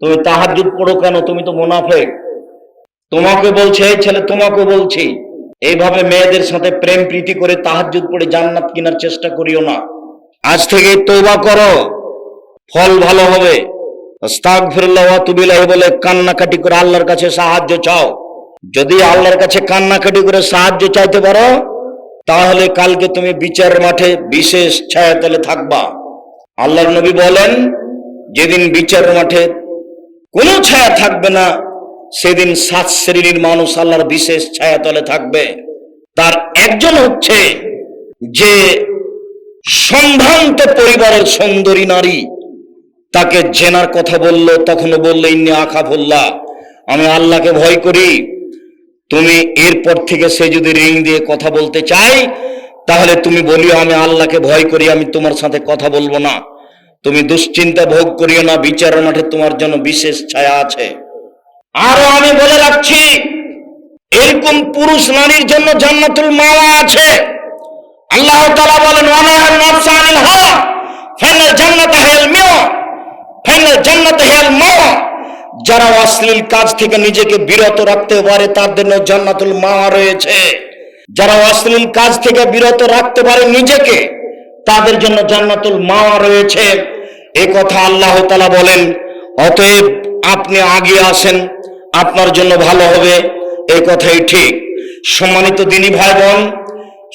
তুমি তাহাজ্জুদ পড়ো কেন? তুমি তো মুনাফেক। তোমাকে বলছে, এই ছেলে, তোমাকে বলছি, এইভাবে মেয়েদের সাথে প্রেম প্রীতি করে তাহাজ্জুদ পড়ে জান্নাত কেনার চেষ্টা করিও না। আজ থেকে তওবা করো। ফল ভালো হবে। তুবু বলে কান্নাকাটি করে আল্লাহর কাছে সাহায্য চাও। যদি আল্লাহর কাছে কান্নাকাটি করে সাহায্য চাইতে পারো, তাহলে কালকে তুমি বিচার মাঠে বিশেষ ছায়াতলে থাকবা। আল্লাহর নবী বলেন, যেদিন বিচার মাঠে কোনো ছায়া থাকবে না। সেদিন সাত শ্রেণির মানুষ আল্লাহর বিশেষ ছায়াতলে থাকবে। তার একজন হচ্ছে যে সম্ভ্রান্ত পরিবারের সুন্দরী নারী। তাকে জেনার কথা বলল, তখনও বলল, ইন্নি আখা বললা আমি আল্লাহকে ভয় করি। তুমি এরপর থেকে সে যদি রিং দিয়ে কথা বলতে চাই তাহলে তুমি বলিও, আমি আল্লাহকে ভয় করি, আমি তোমার সাথে কথা বলব না। তুমি দুশ্চিন্তা ভোগ করিও না, বিচার মাঠে তোমার জন্য বিশেষ ছায়া আছে। আরও আমি বলে রাখছি, এরকম পুরুষ নারীর জন্য জান্নাতুল মাওয়া আছে। আল্লাহ তাআলা বলেন ওয়ানাহার নাফসা আনিল হাওয়া, ফাইনাল জান্নাত হিয়াল মাওয়া ফাইনাল জান্নাত হিয়াল মাওয়া। যারা অশ্লীল কাজ থেকে নিজেকে বিরত রাখতে পারে, তার জন্য জান্নাতুল মাওয়া রয়েছে। যারা অশ্লীল কাজ থেকে বিরত রাখতে পারে নিজেকে তাদের জন্য জান্নাতুল মাওয়া রয়েছে। এ কথা আল্লাহ তাআলা বলেন, অতএব আপনি আগে আসেন, আপনার জন্য ভালো হবে। এই কথাই ঠিক। সম্মানিত দিনী ভাই বোন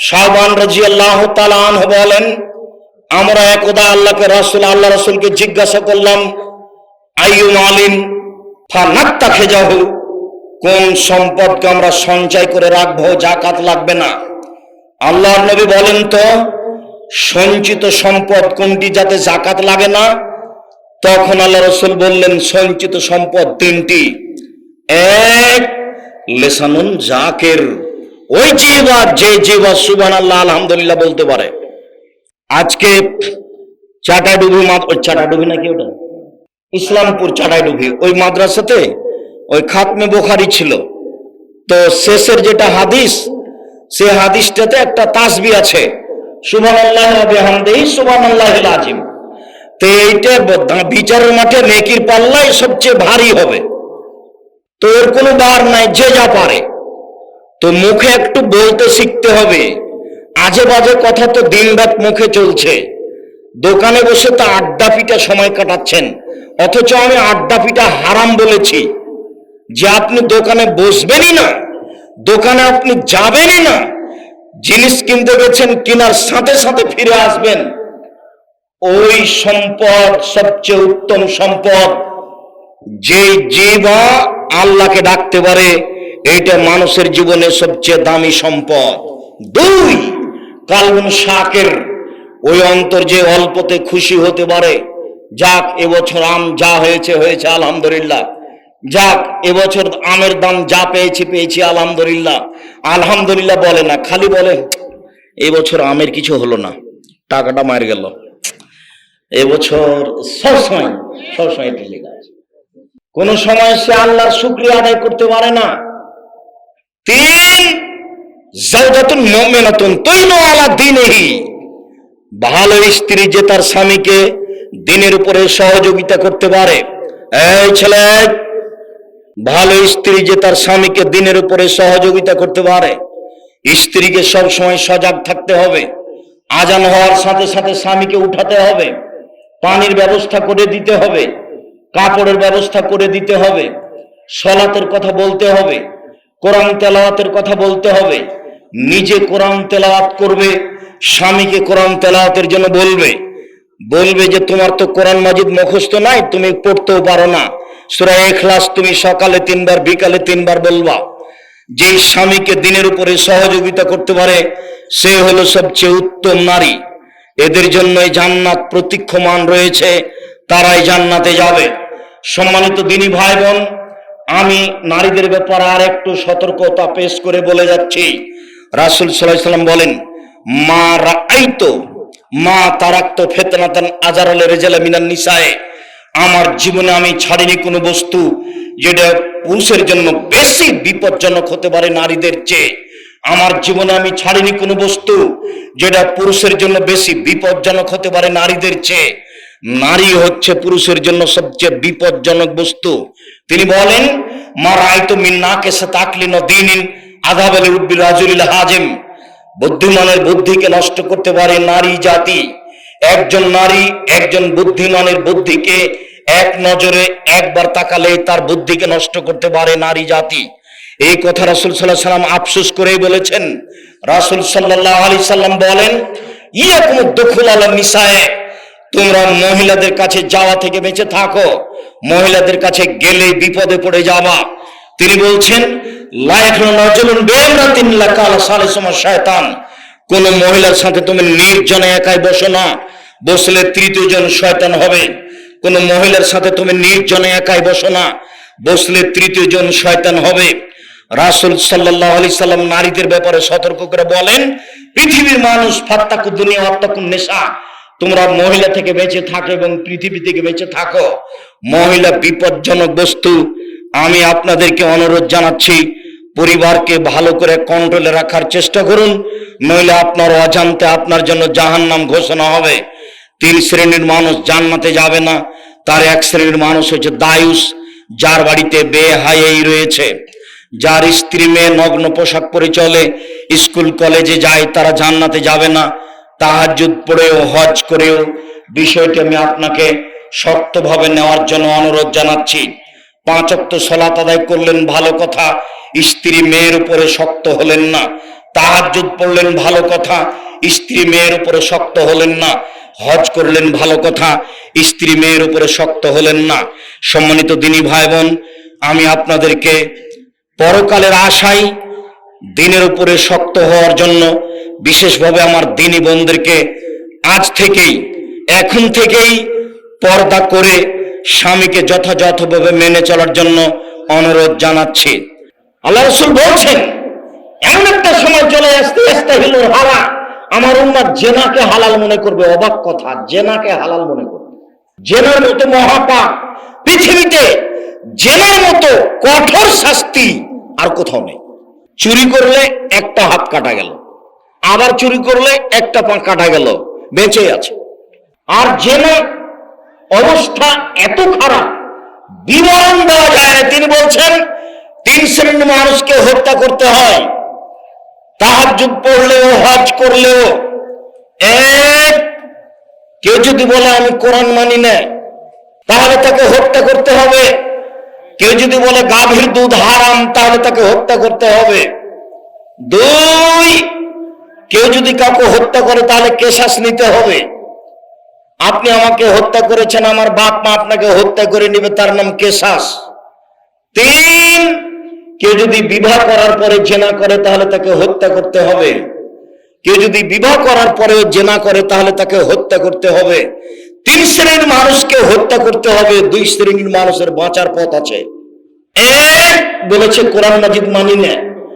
শাহবান রাজি আল্লাহ তালান বলেন, আমরা একদা আল্লাহকে রাসুল, আল্লাহ রাসুলকে জিজ্ঞাসা করলাম আইয়ুম আলিম ফানাক্তা খেজাহু, কোন সম্পদকে আমরা সঞ্চয় করে রাখব, জাকাত লাগবে না? আল্লাহর নবী বলেন তো সঞ্চিত সম্পদ কোনটি যাতে জাকাত লাগে না? তখন আল্লাহ রসুল বললেন, সঞ্চিত সম্পদ তিনটি। এক, লেসানুন জাকের। ওই জিবা যে জিবা সুবান আল্লাহ আলহামদুলিল্লাহ বলতে পারে। আজকে চাটাডুবি ওই চাটাডুবি নাকি ওটা? ইসলামপুর চাটাইডুবি ওই মাদ্রাসাতে, ওই খাতমে বোখারি ছিল। তো শেষের যেটা হাদিস, সে হাদিসটাতে একটা তাসবি আছে। সুবান আল্লাহ বিহামদেহি সুবান আল্লাহ আজিম তো এইটা বিচারের মাঠে নেকির পাল্লাই সবচেয়ে ভারী হবে। তো এর কোনো বার নাই, যে যা পারে। তো মুখে একটু বলতে শিখতে হবে। আজে বাজে কথা তো দিন রাত মুখে চলছে। দোকানে বসে তো আড্ডা পিটা সময় কাটাচ্ছেন। অথচ আমি আড্ডা পিটা হারাম বলেছি। যে আপনি দোকানে বসবেনই না, দোকানে আপনি যাবেনই না জিনিস কিনতে গেছেন, কেনার সাথে সাথে ফিরে আসবেন। ওই সম্পদ, সবচেয়ে উত্তম সম্পদ, যে জীবা আল্লাহকে ডাকতে পারে, এইটা মানুষের জীবনে সবচেয়ে দামি সম্পদ। দুই, কালবন শাকের, ওই অন্তর যে অল্পতে খুশি হতে পারে। যাক, এবছর আম যা হয়েছে হয়েছে, আলহামদুলিল্লাহ। যাক, এবছর আমের দাম যা পেয়েছি পেয়েছি, আলহামদুলিল্লাহ। আলহামদুলিল্লাহ বলে না, খালি বলে এবছর আমের কিছু হলো না। টাকাটা মার গেল। এবছর সবসময় সবসময় এটা আছে। কোন সময় সে আল্লাহর শুক্রিয়া আদায় করতে পারে না। তিন আলা ভালো স্ত্রী যে তার স্বামীকে দিনের উপরে সহযোগিতা করতে পারে। এই ছেলে ভালো স্ত্রী যে তার স্বামীকে দিনের উপরে সহযোগিতা করতে পারে, স্ত্রীকে সব সময় সজাগ থাকতে হবে, আজান হওয়ার সাথে সাথে স্বামীকে উঠাতে হবে, পানির ব্যবস্থা করে দিতে হবে, কাপড়ের ব্যবস্থা করে দিতে হবে, সলাতের কথা বলতে হবে, কোরআন তেলাওয়াতের কথা বলতে হবে, নিজে কোরআন তেলাওয়াত করবে, স্বামীকে কোরআন তেলাওয়াতের জন্য বলবে বলবে যে তোমার তো কোরআন মাজিদ মুখস্থ নাই, তুমি পড়তেও পারো না। সুরা এখলাস তুমি সকালে তিনবার, বিকালে তিনবার বলবা যে স্বামীকে দিনের উপরে সহযোগিতা করতে পারে, সে হলো সবচেয়ে উত্তম নারী। এদের জন্যই জান্নাত প্রতীক্ষমান রয়েছে, তারাই জান্নাতে যাবে। সম্মানিত দিনী ভাই বোন আমি নারীদের ব্যাপারে আর একটু সতর্কতা পেশ করে বলে যাচ্ছি। রাসুল সাল্লাম বলেন, মা রাইতো মা তারাক্ত ফেতনাতান আজারালে রেজালা মিনান নিসায়ে। আমার জীবনে আমি ছাড়িনি কোনো বস্তু যেটা পুরুষের জন্য বেশি বিপজ্জনক হতে পারে নারীদের চেয়ে। আমার জীবনে আমি ছাড়িনি কোনো বস্তু যেটা পুরুষের জন্য বেশি বিপজ্জনক হতে পারে নারীদের চেয়ে। নারী হচ্ছে পুরুষের জন্য সবচেয়ে বিপজ্জনক বস্তু। তিনি বলেন, মা রায়তো মিন্না কেসে তাকলিন দিনিন আধাবেল উদ্বিল রাজুলিল হাজেম। বুদ্ধিমানের বুদ্ধিকে নষ্ট করতে পারে নারী জাতি। একজন নারী, একজন বুদ্ধিমানের বুদ্ধিকে এক নজরে একবার তাকালে তার বুদ্ধিকে নষ্ট করতে পারে নারী জাতি। এই কথা রাসুল সাল্লাহ সাল্লাম আফসোস করেই বলেছেন। রাসুল সাল্লাহ আলি সাল্লাম বলেন ইয়াকুম দখুল আলা নিসায়, তোমরা মহিলাদের কাছে যাওয়া থেকে বেঁচে থাকো, মহিলাদের কাছে গেলে বিপদে পড়ে যাওয়া তিনি বলছেন লাইফ নজলুন বেমরাতিন লাকাল সালিসমা শয়তান। কোন মহিলার সাথে তুমি নির্জনে একাই বসো না, বসলে তৃতীয় জন শয়তান হবে। কোন মহিলার সাথে তুমি নির্জনে একাই বসো না, বসলে তৃতীয় জন শয়তান হবে। রাসুল সাল্লাহ আলি সাল্লাম নারীদের ব্যাপারে সতর্ক করে বলেন, পৃথিবীর মানুষ ফাত্তাকু দুনিয়া আত্মাকুন নেশা তোমরা মহিলা থেকে বেঁচে থাকো এবং পৃথিবী থেকে বেঁচে থাকো। মহিলা বিপজ্জনক বস্তু, আমি আপনাদেরকে অনুরোধ জানাচ্ছি পরিবারকে ভালো করে কন্ট্রোলে রাখার চেষ্টা করুন, নইলে আপনার অজান্তে আপনার জন্য জাহান্নাম ঘোষণা হবে। তিন শ্রেণির মানুষ জান্নাতে যাবে না, তার এক শ্রেণির মানুষ হচ্ছে দায়ুস, যার বাড়িতে বেহাই রয়েছে। যার স্ত্রী মেয়ে নগ্ন পোশাক পরে চলে, স্কুল, কলেজে যায়, তারা জান্নাতে যাবে না। তাহাজুদ পড়েও, হজ করেও। বিষয়টি আমি আপনাকে শক্তভাবে নেওয়ার জন্য অনুরোধ জানাচ্ছি। পাঁচ অক্ত সলাত আদায় করলেন, ভালো কথা। স্ত্রী মেয়ের উপরে শক্ত হলেন না। তাহাজুদ পড়লেন, ভালো কথা। স্ত্রী মেয়ের উপরে শক্ত হলেন না। হজ করলেন, ভালো কথা। স্ত্রী মেয়ের উপরে শক্ত হলেন না। সম্মানিত দিনী ভাই বোন আমি আপনাদেরকে পরকালের আশায় দিনের উপরে শক্ত হওয়ার জন্য, বিশেষভাবে আমার দিনী বোনদেরকে আজ থেকেই, এখন থেকেই পর্দা করে স্বামীকে যথাযথভাবে মেনে চলার জন্য অনুরোধ জানাচ্ছি। আল্লাহ রসুল বলছেন, এমন একটা সময় চলে আসতে আসতে হিলুর হারা, আমার উম্মার জেনাকে হালাল মনে করবে, অবাক কথা, জেনাকে হালাল মনে করবে। জেনার মতো মহাপাপ, পৃথিবীতে জেনার মতো কঠোর শাস্তি আর কোথাও নেই। চুরি করলে একটা হাত কাটা গেল, আবার চুরি করলে একটা পা কাটা গেল বেঁচে আছে। আর জেনা অবস্থা এত খারাপ। বিবরণ দেওয়া যায় না। তিনি বলছেন, তিন শ্রেণির মানুষকে হত্যা করতে হয়। তাহাজুদ পড়লেও, হজ করলেও। এক কেউ যদি বলে, আমি কোরআন মানি না তাহলে তাকে হত্যা করতে হবে। কেউ যদি বলে, গাভীর দুধ হারাম তাহলে তাকে হত্যা করতে হবে। দুই, কেউ যদি কাউকে হত্যা করে, তাহলে কেশাস নিতে হবে। আপনি আমাকে হত্যা করেছেন, আমার বাপ মা আপনাকে হত্যা করে নিবে, তার নাম কেশাস। তিন, কেউ যদি বিবাহ করার পরে জেনা করে, তাহলে তাকে হত্যা করতে হবে। কেউ যদি বিবাহ করার পরেও জেনা করে, তাহলে তাকে হত্যা করতে হবে। তিন শ্রেণির মানুষকে হত্যা করতে হবে, দুই শ্রেণির মানুষের বাঁচার পথ আছে। এক বলেছে, কোরআন মাজিদ মানি না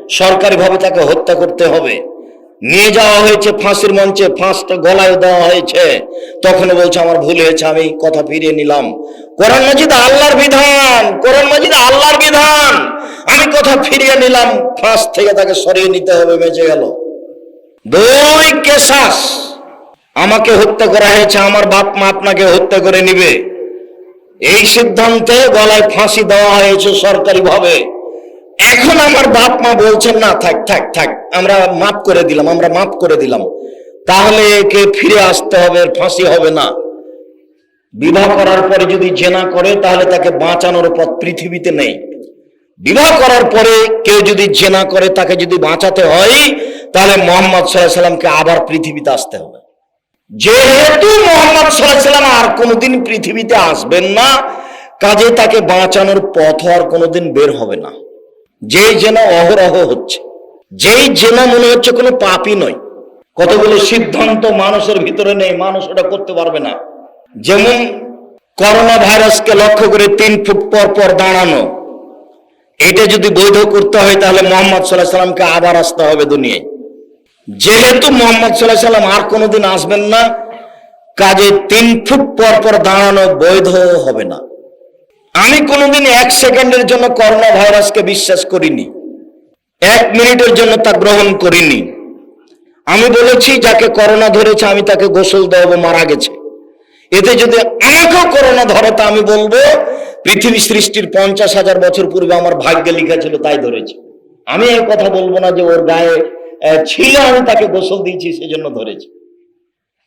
সরকারি ভাবে তাকে হত্যা করতে হবে। নিয়ে যাওয়া হয়েছে ফাঁসির মঞ্চে, ফাঁসটা গলায় দেওয়া হয়েছে। তখন বলছে, আমার ভুল হয়েছে, আমি কথা ফিরিয়ে নিলাম। কোরআন মজিদ আল্লাহর বিধান, কোরআন মজিদ আল্লাহর বিধান। আমি কথা ফিরিয়ে নিলাম, ফাঁস থেকে তাকে সরিয়ে নিতে হবে, বেঁচে গেল। দুই কেশাস, আমাকে হত্যা করা হয়েছে, আমার বাপ মা আপনাকে হত্যা করে নিবে। এই সিদ্ধান্তে গলায় ফাঁসি দেওয়া হয়েছে সরকারি ভাবে এখন আমার বাপ মা বলছেন, না, থাক থাক থাক, আমরা মাফ করে দিলাম, আমরা মাফ করে দিলাম। তাহলে একে ফিরে আসতে হবে ফাঁসি হবে না। বিবাহ করার পরে যদি জেনা করে, তাহলে তাকে বাঁচানোর পথ পৃথিবীতে নেই। বিবাহ করার পরে কেউ যদি জেনা করে, তাকে যদি বাঁচাতে হয়, তাহলে মোহাম্মদ সাল্লামকে আবার পৃথিবীতে আসতে হবে। যেহেতু মোহাম্মদ সাল্লাম আর কোনোদিন পৃথিবীতে আসবেন না, কাজে তাকে বাঁচানোর পথ আর কোনোদিন বের হবে না। যেই জেনা অহরহ হচ্ছে, যেই জেনা মনে হচ্ছে কোনো পাপই নয়। কতগুলো সিদ্ধান্ত মানুষের ভিতরে নেই, মানুষ ওটা করতে পারবে না। যেমন করোনা ভাইরাসকে লক্ষ্য করে তিন ফুট পর পর দাঁড়ানো, এটা যদি বৈধ করতে হয় তাহলে মোহাম্মদ সাল্লাহ সাল্লামকে আবার আসতে হবে দুনিয়ায়। যেহেতু মোহাম্মদ সাল্লাহ সাল্লাম আর কোনোদিন আসবেন না, কাজে তিন ফুট পর পর দাঁড়ানো বৈধ হবে না। আমি কোনোদিন এক সেকেন্ডের জন্য করোনা ভাইরাসকে বিশ্বাস করিনি। এক মিনিটের জন্য তা গ্রহণ করিনি। আমি বলেছি, যাকে করোনা ধরেছে, আমি তাকে গোসল দেওয়াবো, মারা গেছে। এতে যদি আমাকেও করোনা ধরে, তা আমি বলব, পৃথিবী সৃষ্টির পঞ্চাশ হাজার বছর পূর্বে আমার ভাগ্যে লিখা ছিল, তাই ধরেছে। আমি এই কথা বলব না যে ওর গায়ে ছিল, আমি তাকে গোসল দিয়েছি, সেজন্য ধরেছি।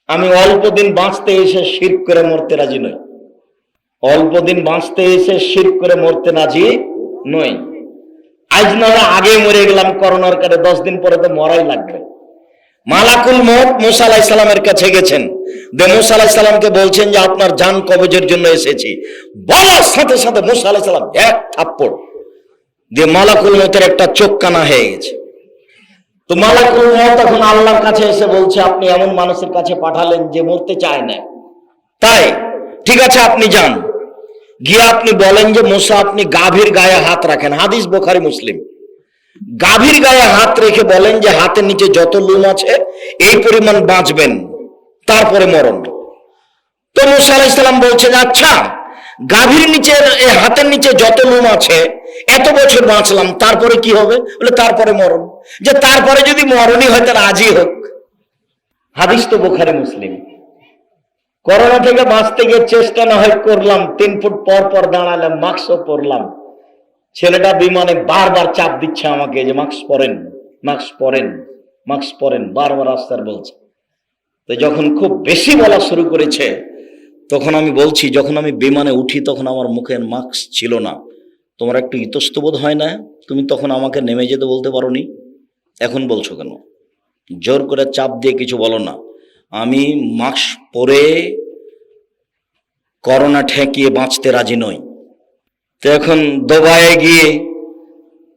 আমি অল্প দিন বাঁচতে এসে শির করে মরতে রাজি নই। অল্প দিন বাঁচতে এসে শির করে মরতে রাজি নই। আজ না আগে মরে গেলাম, করোনার কারে দশ দিন পরে তো মরাই লাগবে। মালাকুল মত মুসা আলাহ কাছে গেছেন। দে মুসা আলাহ বলছেন যে, আপনার জান কবজের জন্য এসেছি। বলার সাথে সাথে মুসা আলাহ এক থাপ্পড়। দিয়ে মালাকুল মতের একটা চোখ কানা হয়ে গেছে। তো মালাকুল মত তখন আল্লাহর কাছে এসে বলছে, আপনি এমন মানুষের কাছে পাঠালেন যে মরতে চায় না। তাই ঠিক আছে, আপনি যান। গিয়ে আপনি বলেন যে, মুসা, আপনি গাভীর গায়ে হাত রাখেন। হাদিস বোখারি মুসলিম। গাভীর গায়ে হাত রেখে বলেন যে, হাতের নিচে যত লুম আছে, এই পরিমাণ বাঁচবেন। তারপরে মরণ। তো মুসা আলাহ ইসলাম বলছেন আচ্ছা গাভীর নিচে হাতের নিচে যত লুম আছে, এত বছর বাঁচলাম, তারপরে কি হবে? বলে, তারপরে মরণ। যে, তারপরে যদি মরণই হয় তার আজই হোক। হাদিস তো বোখারে মুসলিম। করোনা থেকে বাঁচতে গিয়ে চেষ্টা না হয় করলাম, তিন ফুট পর পর দাঁড়ালাম মাস্কও পরলাম। ছেলেটা বিমানে বারবার চাপ দিচ্ছে আমাকে যে মাস্ক পরেন মাস্ক পরেন মাস্ক পরেন, বারবার আস্তার বলছে। তো যখন খুব বেশি বলা শুরু করেছে, তখন আমি বলছি, যখন আমি বিমানে উঠি তখন আমার মুখের মাস্ক ছিল না। তোমার একটু ইতস্তবোধ হয় না? তুমি তখন আমাকে নেমে যেতে বলতে পারোনি? এখন বলছো কেন? জোর করে চাপ দিয়ে কিছু বলো না। আমি মাস্ক পরে করোনা ঠেকিয়ে বাঁচতে রাজি নই। তো এখন দোবায়ে গিয়ে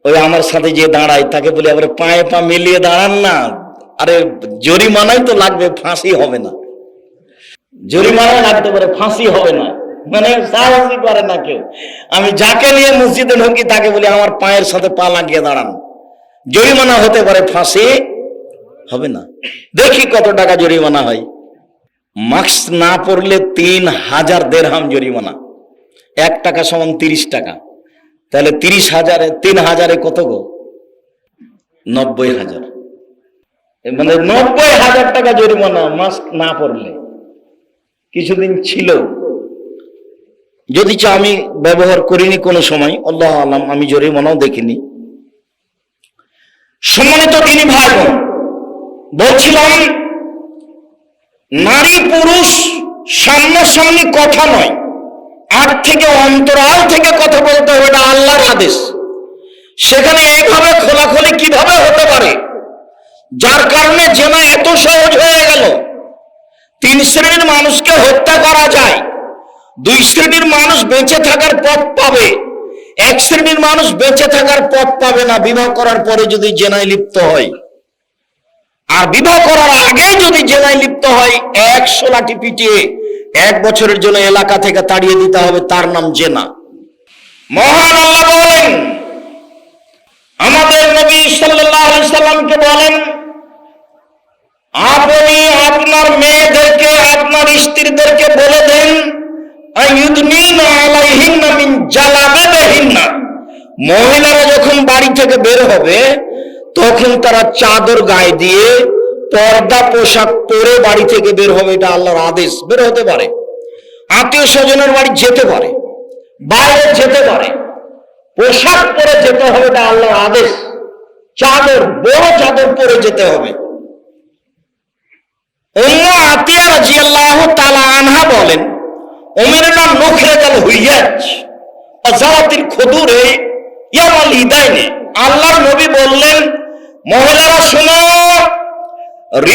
ওই আমার সাথে যে দাঁড়ায়, তাকে বলি আবার পায়ে পা মিলিয়ে দাঁড়ান না। আরে জরিমানাই তো লাগবে, ফাঁসি হবে না। জরিমানা লাগতে পারে, ফাঁসি হবে না। মানে সাহসই করে না কেউ। আমি যাকে নিয়ে মসজিদে ঢুকি, তাকে বলি, আমার পায়ের সাথে পা লাগিয়ে দাঁড়ান। জরিমানা হতে পারে, ফাঁসি হবে না। দেখি কত টাকা জরিমানা হয়। মাস্ক না পরলে তিন হাজার দেড়হাম জরিমানা। এক টাকা সমান তিরিশ টাকা। তাহলে তিরিশ হাজারে, তিন হাজারে কত গো? নব্বই হাজার। মানে নব্বই হাজার টাকা জরিমানা মাস্ক না পরলে কিছুদিন ছিল। যদি চা আমি ব্যবহার করিনি কোনো সময়, আল্লাহ আলাম, আমি জরিমানাও দেখিনি। সম্মানিত তিনি ভাই বলছিলাম, নারী পুরুষ সামনাসামনি কথা নয়। আট থেকে অন্তরাল থেকে কথা বলতে হবে, এটা আল্লাহর আদেশ। সেখানে এইভাবে খোলাখুলি কীভাবে হতে পারে? যার কারণে জেনা এত সহজ হয়ে গেল। তিন শ্রেণির মানুষকে হত্যা করা যায়। দুই শ্রেণির মানুষ বেঁচে থাকার পথ পাবে। এক শ্রেণির মানুষ বেঁচে থাকার পথ পাবে না। বিবাহ করার পরে যদি জেনায় লিপ্ত হয়। আর বিবাহ করার আগে যদি জেনায় লিপ্ত হয়, একশো লাঠি পিটিয়ে এক বছরের জন্য এলাকা থেকে তাড়িয়ে দিতে হবে, তার নাম জেনা। মহান আল্লাহ বলেন, আমাদের নবী সাল্লামকে বলেন, আপনি আপনার মেয়েদেরকে, আপনার স্ত্রীদেরকে বলে দেন মহিলারা যখন বাড়ি থেকে বের হবে তখন তারা চাদর গায়ে দিয়ে পর্দা, পোশাক পরে বাড়ি থেকে বের হবে, এটা আল্লাহর আদেশ। বের হতে পারে। আত্মীয় স্বজনের বাড়ি যেতে পারে। বাইরে যেতে পারে। পোশাক পরে যেতে হবে, এটা আল্লাহর আদেশ। চাদর, বড় চাদর পরে যেতে হবে। অন্য রাজিয়াল্লাহ তালা আনহা বলেন আল্লাহর নবী বললেন মহিলারা শোনো,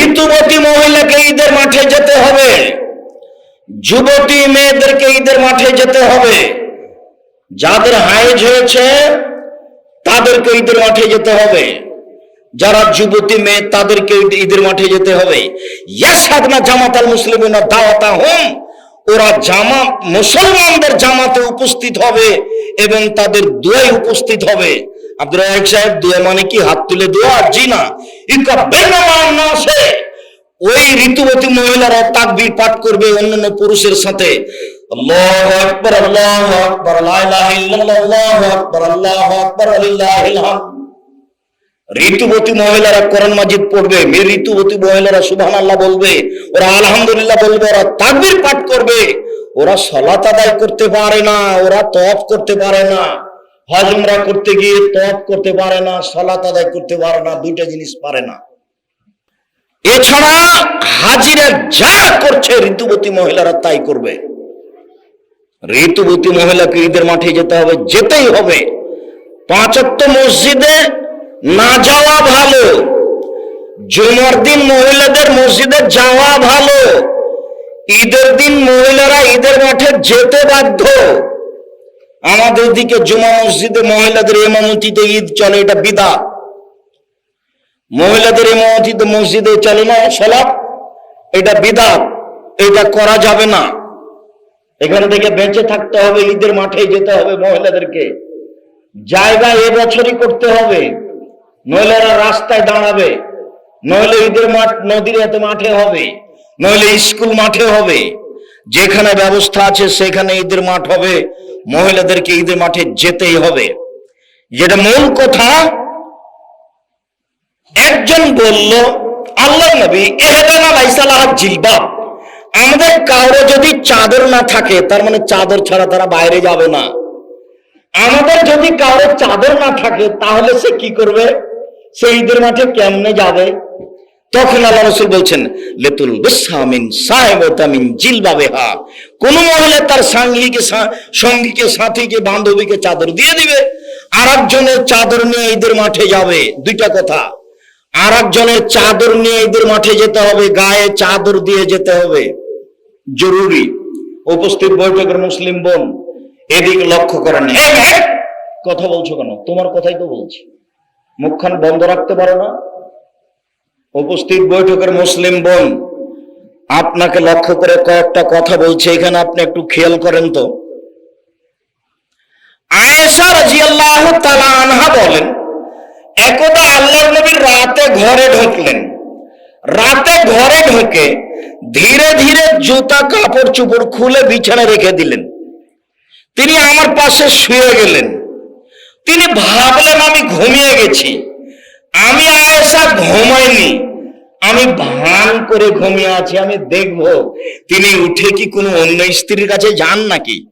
ঋতুবতী মহিলাকে ঈদের মাঠে যেতে হবে, যুবতী মেয়েদেরকে ঈদের মাঠে যেতে হবে। যাদের হাইজ হয়েছে, তাদেরকে ঈদের মাঠে যেতে হবে। যারা যুবতী মেয়ে, তাদেরকে ঈদের মাঠে যেতে হবে। ইয়াসাদনা জামাত আল মুসলিমিনা দাওয়াতা হোম ওরা জামা, মুসলমানদের জামাতে উপস্থিত হবে এবং তাদের দোয়ায় উপস্থিত হবে। আব্দুল রাজাক সাহেব, দোয়া মানে কি? হাত তুলে দোয়া জি না। ওই ঋতুবতী মহিলারা তাকবীর পাঠ করবে অন্যান্য পুরুষের সাথে। আল্লাহু আকবার আল্লাহু আকবার, লা ইলাহা আকবার, আল্লাহু আকবার লিল্লাহিল ঋতুবতী মহিলারা কোরআন মাজিদ পড়বে। মেয়ে ঋতুবতী মহিলারা সুবহান আল্লাহ বলবে। ওরা আলহামদুলিল্লাহ বলবে, ওরা তাকবীর পাঠ করবে। ওরা সলাত আদায় করতে পারে না, ওরা তফ করতে পারে না। হজমরা করতে গিয়ে তফ করতে পারে না, সলাত আদায় করতে পারে না, দুইটা জিনিস পারে না। এছাড়া হাজিরা যা করছে ঋতুবতী মহিলারা তাই করবে। ঋতুবতী মহিলাকে ঈদের মাঠে যেতে হবে, যেতেই হবে। পাঁচাত্ত মসজিদে না যাওয়া ভালো। জুমার দিন মহিলাদের মসজিদে যাওয়া ভালো। ঈদের দিন মহিলারা ঈদের মাঠে যেতে বাধ্য। আমাদের দিকে জুমা মসজিদে মহিলাদের এমামতিতে ঈদ চলে, এটা বিদা। মহিলাদের এমামতিতে মসজিদে চলে না সলাপ, এটা বিদা, এটা করা যাবে না। এখান থেকে বেঁচে থাকতে হবে, ঈদের মাঠে যেতে হবে মহিলাদেরকে। জায়গা এবছরই করতে হবে নইলেরা রাস্তায় দাঁড়াবে, নইলে ঈদের মাঠ নদীর এতে মাঠে হবে, নইলে স্কুল মাঠে হবে, যেখানে ব্যবস্থা আছে সেখানে ঈদের মাঠ হবে। মহিলাদেরকে ঈদের মাঠে যেতেই হবে। যেটা মূল কথা, একজন বলল আল্লাহ নবী আমাদের কারও যদি চাদর না থাকে, তার মানে চাদর ছাড়া তারা বাইরে যাবে না। আমাদের যদি কারও চাদর না থাকে, তাহলে সে কি করবে? সে ঈদের মাঠে কেমনে যাবে? তখন আল্লাহ রসুল বলছেন, লেতুল বিসামিন সাহেবতামিন জিলবাবেহা কোন মহিলা তার সাঙ্গীকে সঙ্গীকে, সাথীকে, বান্ধবীকে চাদর দিয়ে দিবে আর একজনের চাদর নিয়ে ঈদের মাঠে যাবে। দুইটা কথা। আর একজনের চাদর নিয়ে ঈদের মাঠে যেতে হবে, গায়ে চাদর দিয়ে যেতে হবে। জরুরি। উপস্থিত বৈঠকের মুসলিম বোন, এদিকে লক্ষ্য করেন। কথা বলছো কেন? তোমার কথাই তো বলছি। মুখখান বন্ধ রাখতে পারো না। উপস্থিত বৈঠকের মুসলিম বোন, আপনাকে লক্ষ্য করে কয়েকটা কথা বলছে, এখানে আপনি একটু খেয়াল করেন তো। আয়েশা রাজিয়াল্লাহু তাআলা আনহা বলেন, একদা আল্লাহর নবীর রাতে ঘরে ঢুকলেন। রাতে ঘরে ঢুকে ধীরে ধীরে জুতা, কাপড়, চুপড় খুলে বিছানা রেখে দিলেন। তিনি আমার পাশে শুয়ে গেলেন। তিনি ভাবলেন আমি ঘুমিয়ে গেছি। আমি আয়েশা ঘুমাইনি। আমি ভান করে ঘুমিয়ে আছি, আমি দেখব। তিনি উঠে কি কোনো অন্য স্ত্রীর কাছে যান নাকি?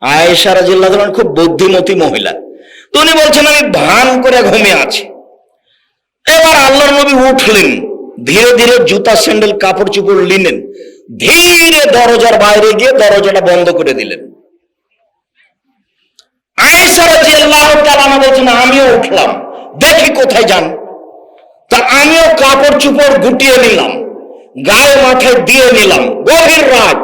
আয়েশা রাজিল্লাহ খুব বুদ্ধিমতী মহিলা। তো উনি বলছেন, আমি ভান করে ঘুমিয়ে আছি। এবার আল্লাহর নবী উঠলেন। ধীরে ধীরে জুতা, স্যান্ডেল, কাপড় চুপড় নিলেন ধীরে দরজার বাইরে গিয়ে দরজাটা বন্ধ করে দিলেন। আয়েশা তাআলা বলছেন আমিও উঠলাম। দেখি কোথায় যান। তা আমিও কাপড় চুপড় গুটিয়ে নিলাম, গায়ে মাথায় দিয়ে নিলাম, গভীর রাত।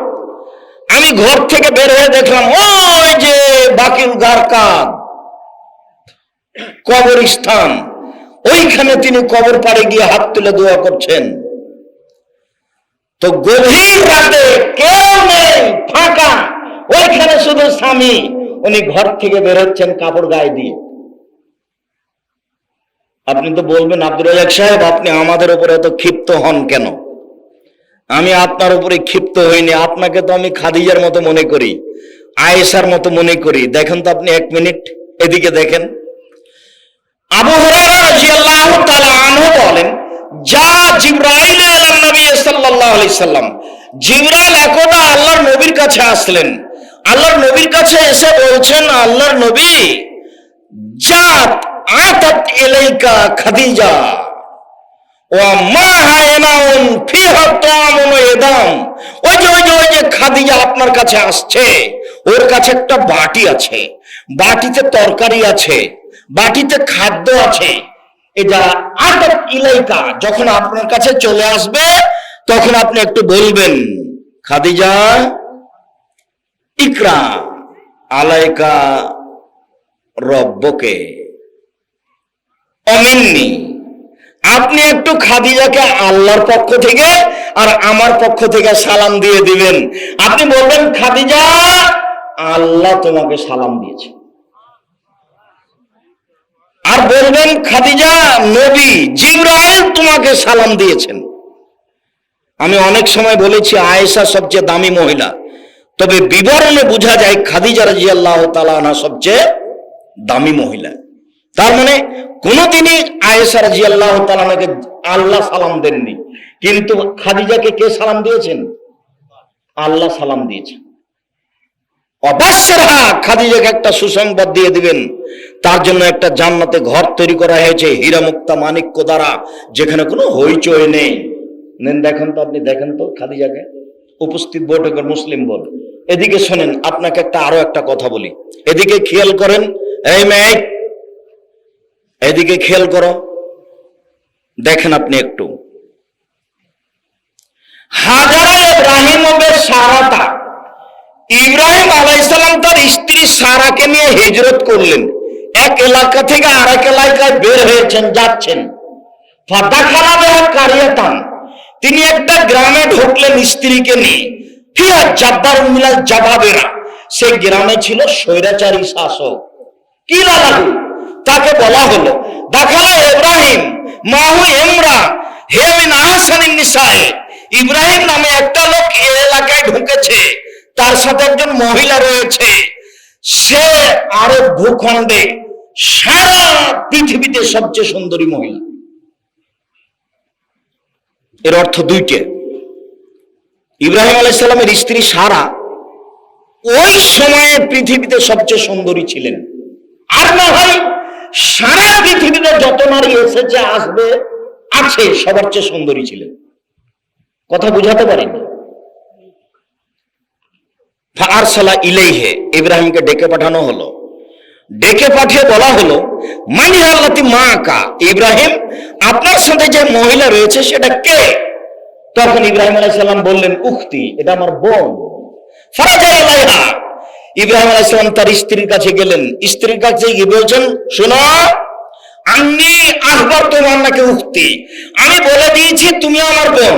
আমি ঘর থেকে বের হয়ে দেখলাম, ওই যে বাকিল গারকাদ কবরস্থান। ওইখানে তিনি কবর পাড়ে গিয়ে হাত তুলে দোয়া করছেন। তো গভীর রাতে কেউ নেই, ফাঁকা। ওইখানে শুধু স্বামী। উনি ঘর থেকে বেরোচ্ছেন কাপড় গায়ে দিয়ে। আপনি তো বলবেন আব্দুল রাজাক সাহেব, আপনি আমাদের উপরে এত ক্ষিপ্ত হন কেন? আমি আপনার উপরে ক্ষিপ্ত হইনি, আপনাকে তো আমি খাদিজার মতো মনে করি, আয়েশার মতো মনে করি। দেখেন তো আপনি এক মিনিট, এদিকে দেখেন। আবু বলেন, যা জিবরাইল আলা নবী সাল্লাল্লাহু আলাইহি সাল্লাম, জিবরাইল একদা আল্লাহর নবীর কাছে আসলেন। আল্লাহর নবীর কাছে এসে বলছেন, আল্লাহর নবী জাত আতাত ইলাইকা খাদিজা। মা ওই যে ওই যে ওই যে খাদিজা আপনার কাছে আসছে, ওর কাছে একটা বাটি আছে। বাটিতে তরকারি আছে, বাটিতে খাদ্য আছে। এটা আতাত ইলাইকা, যখন আপনার কাছে চলে আসবে, তখন আপনি একটু বলবেন, খাদিজা, ইকরা আলাইকা রব্বকে। অমিন্নি আপনি একটু খাদিজাকে আল্লাহর পক্ষ থেকে আর আমার পক্ষ থেকে সালাম দিয়ে দিবেন। আপনি বলবেন, খাদিজা, আল্লাহ তোমাকে সালাম দিয়েছে। আর বলবেন, খাদিজা, নবী জিব্রাইল তোমাকে সালাম দিয়েছেন। আমি অনেক সময় বলেছি, আয়েশা সবচেয়ে দামি মহিলা। তবে বিবরণে বোঝা যায়, খাদিজা রাজিয়াল্লাহ আনহা সবচেয়ে দামি মহিলা। তার মানে কোনদিনই আয়েশা রাজি আল্লাহ তালাকে আল্লাহ সালাম দেননি। কিন্তু খাদিজাকে কে সালাম দিয়েছেন? আল্লাহ সালাম দিয়েছেন। অবশ্যরা খাদিজাকে একটা সুসংবাদ দিয়ে দিবেন। তার জন্য একটা জান্নাতে ঘর তৈরি করা হয়েছে, হীরামুক্তা মানিক্য দ্বারা, যেখানে কোনো হইচই নেই। নেন, দেখেন তো আপনি, দেখেন তো খাদিজাকে। উপস্থিত বৈঠকের মুসলিম বল। এদিকে শোনেন, আপনাকে একটা আরও একটা কথা বলি। এদিকে খেয়াল করেন, এই মেয়ে এদিকে খেয়াল করো। দেখেন আপনি একটু। হাজারা ইব্রাহিম সারাতা ইব্রাহিম আলাইসালাম তার স্ত্রী সারাকে নিয়ে হিজরত করলেন। এক এলাকা থেকে আরেক এলাকায় বের হয়েছেন, যাচ্ছেন। তিনি একটা গ্রামে ঢুকলেন স্ত্রীকে নিয়ে। সেই গ্রামে ছিল স্বৈরাচারী শাসক। কি লাগালু তাকে বলা হলো। দেখাল ইব্রাহিম, মাহু এমরা হেমিন আহসানিন নিসায়ে ইব্রাহিম নামে একটা লোক এলাকায় ঢুকেছে। তার সাথে একজন মহিলা রয়েছে। সে আরব ভূখণ্ডে সারা পৃথিবীতে সবচেয়ে সুন্দরী মহিলা। এর অর্থ দুইটে। ইব্রাহিম আলাইসাল্লামের স্ত্রী সারা ওই সময়ে পৃথিবীতে সবচেয়ে সুন্দরী ছিলেন। আর না হয় সারা পৃথিবীতে যত নারী এসেছে, আসবে, আছে, সবার চেয়ে সুন্দরী ছিলেন। কথা বুঝাতে পারিনি। ইলাইহে, ইব্রাহিমকে ডেকে পাঠানো হলো। ডেকে পাঠিয়ে বলা হলো মানি আল্লাতি মা কা ইব্রাহিম, আপনার সাথে যে মহিলা রয়েছে, সেটা কে? তখন ইব্রাহিম আলাইসাল্লাম বললেন উক্তি এটা আমার বোন। ফারাজা আলাইহা ইব্রাহিম আলাইসাল্লাম তার স্ত্রীর কাছে গেলেন। স্ত্রীর কাছে গিয়ে বলছেন, শোনো আমি আহবার তোমার নাকি উক্তি। আমি বলে দিয়েছি, তুমি আমার বোন।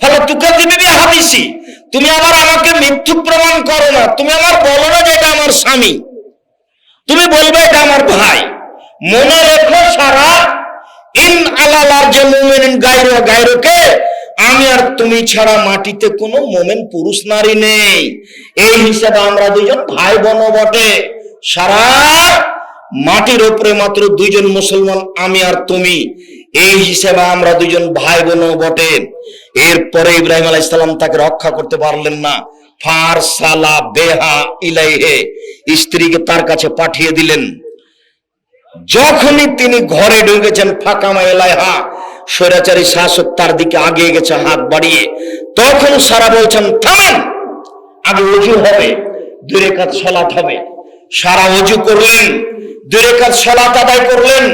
ফলে তুকে দিবি হাদিসি? তুমি আবার আমাকে মিথ্যুক প্রমাণ করো না। তুমি আমার বলো না যে এটা আমার স্বামী। তুমি বলবে এটা আমার ভাই। মনে রেখো সারা। ইন আলালার যে মোমেন গাইরো গাইরোকে আমি আর তুমি ছাড়া মাটিতে কোনো মোমেন পুরুষ নারী নেই। এই হিসাবে আমরা দুজন ভাই বোন বটে। সারা মাটির উপরে মাত্র দুইজন মুসলমান, আমি আর তুমি। এই হিসেবে আমরা দুজন ভাই বোন বটে। এরপরে ইব্রাহিম আলাইসাল্লাম তাকে রক্ষা করতে পারলেন না। ফারসালা বেহা ইলাইহে, স্ত্রীকে তার কাছে পাঠিয়ে দিলেন। যখনই তিনি ঘরে ঢুকেছেন ফাঁকামা এলাইহা স্বৈরাচারী শাসক তার দিকে আগিয়ে গেছে, হাত বাড়িয়ে। তখন সারা বলছেন থামেন আগে উজু হবে দূরে কাজ সলাৎ হবে। সারা উজু করলেন দূরে কাজ সলাৎ আদায় করলেন।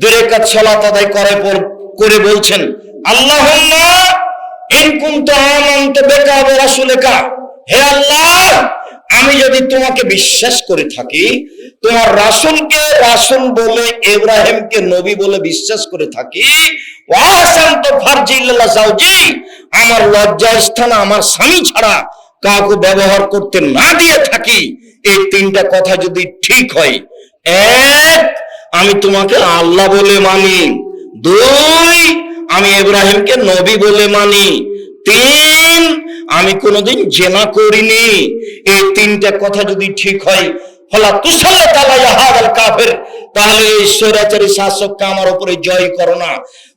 দূরে কাজ সলাৎ আদায় করে করে বলছেন আল্লাহ ইন কুনতু আমানতু বিকা রাসূলিকা। হে আল্লাহ আমি যদি তোমাকে বিশ্বাস করে থাকি, তোমার রাসূলকে রাসূল বলে, ইব্রাহিমকে নবী বলে বিশ্বাস করে থাকি আমার লজ্জা স্থান আমার স্বামী ছাড়া কাউকে ব্যবহার করতে না দিয়ে থাকি, এই তিনটা কথা যদি ঠিক হয়, এক, আমি তোমাকে আল্লাহ বলে মানি, দুই, আমি ইব্রাহিমকে নবী বলে মানি, তিন আমি কোনোদিন জেনা করিনি। এই তিনটা কথা যদি ঠিক হয় ফলা তুষালে তালা কাফের, তাহলে এই স্বৈরাচারী শাসককে আমার উপরে জয় করো না।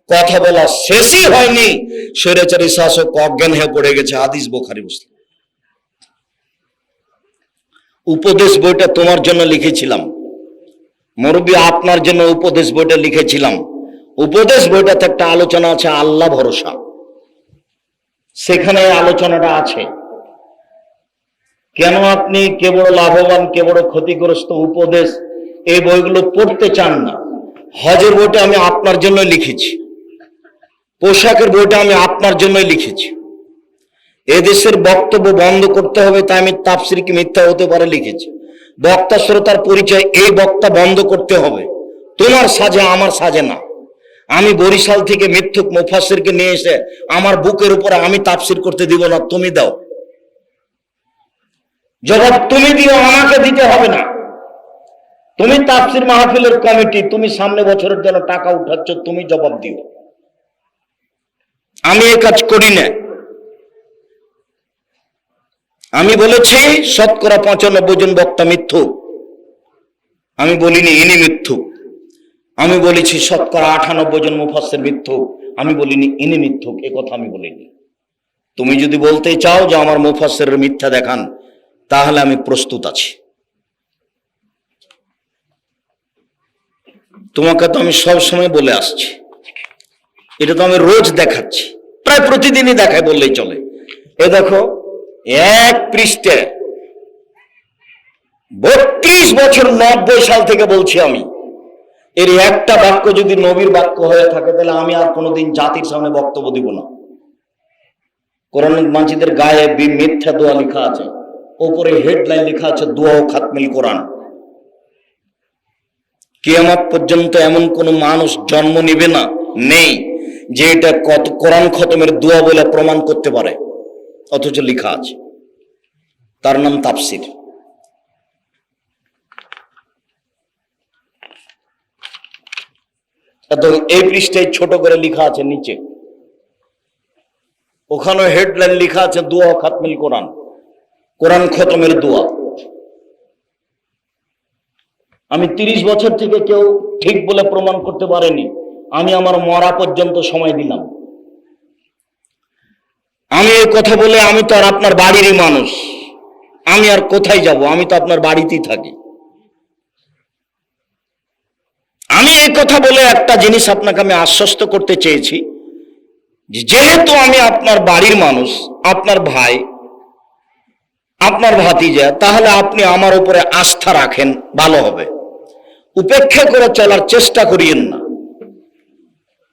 কথা বলা শেষই হয়নি। স্বৈরাচারী শাসক অজ্ঞান হয়ে পড়ে গেছে। হাদিস বোখারি মুসলিম। উপদেশ বইটা তোমার জন্য লিখেছিলাম। মুরব্বী, আপনার জন্য উপদেশ বইটা লিখেছিলাম। উপদেশ বইটাতে একটা আলোচনা আছে, আল্লাহ ভরসা। সেখানে আলোচনাটা আছে। কেন আপনি কে বড় লাভবান, কে বড় ক্ষতিগ্রস্ত উপদেশ এই বইগুলো পড়তে চান না? হজের বইটা আমি আপনার জন্য লিখেছি। পোশাকের বইটা আমি আপনার জন্যই লিখেছি। এদেশের বক্তব্য বন্ধ করতে হবে, তাই আমি তাফসির কি মিথ্যা হতে পারে লিখেছি। বক্তা, শ্রোতার পরিচয় এই বক্তা বন্ধ করতে হবে। তোমার সাজে আমার সাজে না। আমি বরিশাল থেকে মিথ্যুক মুফাসিরকে নিয়ে এসে আমার বুকের উপরে আমি তাফসির করতে দিব না, তুমি দাও। জবাব তুমি দিও, আমাকে দিতে হবে না। তুমি তাফসির মাহফিলের কমিটি, তুমি সামনে বছরের জন্য টাকা উঠাচ্ছ, তুমি জবাব দিও। আমি এই কাজ করি না। আমি বলেছি, শতকরা পঁচানব্বই জন বক্তা মিথ্যুক। আমি বলিনি, ইনি মিথ্যুক। আমি বলেছি, শতকরা আটানব্বই জন মুফাসের মিথ্যুক। আমি বলিনি, ইনি মিথ্যুক, এ কথা আমি বলিনি। তুমি যদি বলতে চাও যে আমার মুফাসের মিথ্যা দেখান, তাহলে আমি প্রস্তুত আছি। তোমাকে তো আমি সব সময় বলে আসছি। এটা তো আমি রোজ দেখাচ্ছি। প্রায় প্রতিদিনই দেখায়, বললেই চলে। এ দেখো, এক পৃষ্ঠে বত্রিশ বছর নব্বই সাল থেকে বলছি আমি। এর একটা বাক্য যদি নবীর বাক্য হয়ে থাকে, তাহলে আমি আর কোনোদিন জাতির সামনে বক্তব্য দিব না। কোরআন মাজিদের গায়ে বি- মিথ্যা দোয়া লেখা আছে, ওপরে হেডলাইন লেখা আছে, দোয়া ও খাতমিল কোরআন। কিয়ামত পর্যন্ত এমন কোন মানুষ জন্ম নিবে না, নেই, যে এটা কত কোরআন খতমের দোয়া বলে প্রমাণ করতে পারে, অথচ লেখা আছে। তার নাম তাফসির। তো এই পৃষ্ঠায় ছোট করে লেখা আছে নিচে। ওখানে হেডলাইন লেখা আছে, দোয়া খাতমিল কোরআন। কোরআন খতমের দোয়া। আমি তিরিশ বছর থেকে কেউ ঠিক বলে প্রমাণ করতে পারেনি। আমি আমার মরা পর্যন্ত সময় দিলাম। আমি এই কথা বলে আমি তো আর আপনার বাড়িরই মানুষ। আমি আর কোথায় যাব? আমি তো আপনার বাড়িতেই থাকি। আমি এই কথা বলে একটা জিনিস আপনাকে আমি আশ্বস্ত করতে চেয়েছি যেহেতু আমি আপনার বাড়ির মানুষ, আপনার ভাই, আপনার ভাতিজা, তাহলে আপনি আমার উপরে আস্থা রাখেন, ভালো হবে। উপেক্ষা করে চলার চেষ্টা করিয়েন না।